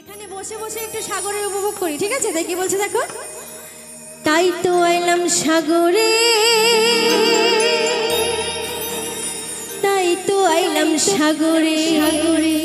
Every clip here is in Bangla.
এখানে বসে বসে একটু সাগরের উপভোগ করি, ঠিক আছে? তাই কি বলছে দেখো? তাই তো এলাম সাগরে, তাই তো আইলাম সাগরে। সাগরে।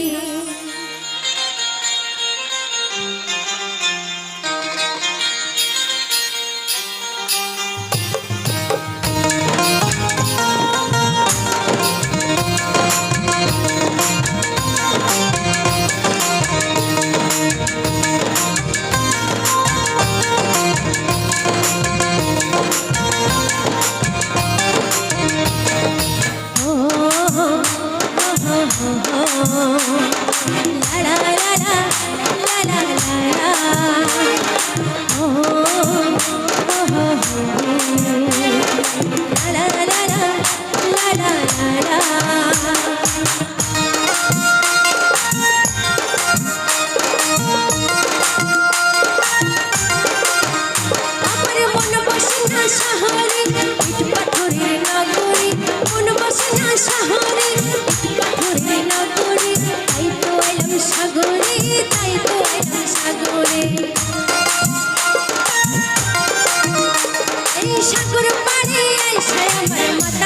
শহরে ইট পাথরের নগরে, মন বসে না শহরে ইট পাথরের নগরে, তাই তো এলাম সাগরে সাগরে। পাড়ে আইসায় আমার মাতাল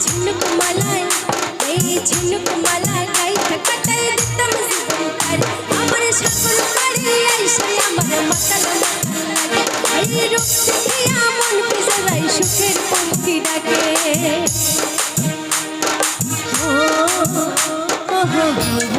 झुनुक मलाई ए झुनुक मलाई गाई कतल दितम जीवन कर हमर सपन करे ऐसे हमर मतल मतल ए रूप देखिया मन के जराई सुखेर पंखी डाके ओ ओ ओ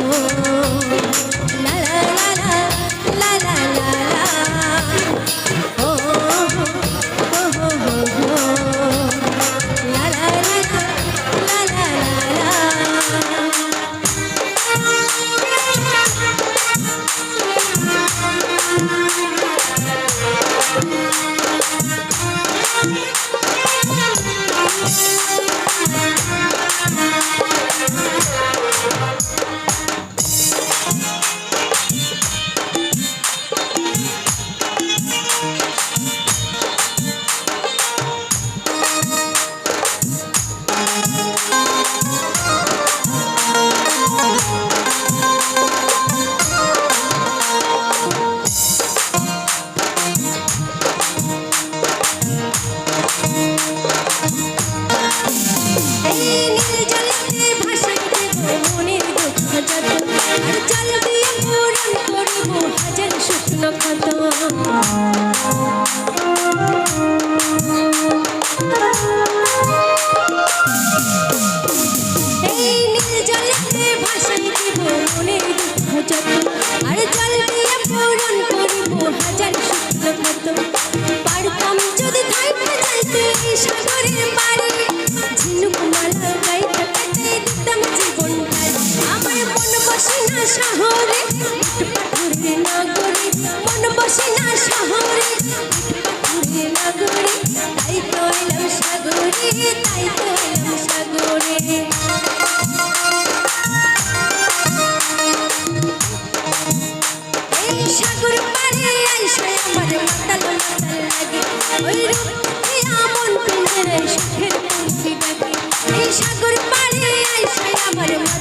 না শহরে পাথরের নগরে, মন বসে না শহরে পাথরের নগরে, তাই তো এলাম সাগরে, তাই তো এলাম সাগরে। সাগর পারে আইসে, আমার মাতাল মাতাল লাগে। ওই রূপ এমন পিঞ্জরে সুখের পক্ষী ডাকে। এই সাগর পারে আইসে, আমার মাতাল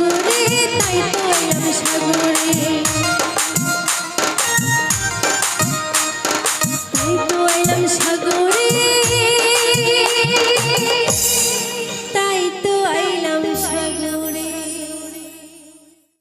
পাইতাম সাগরে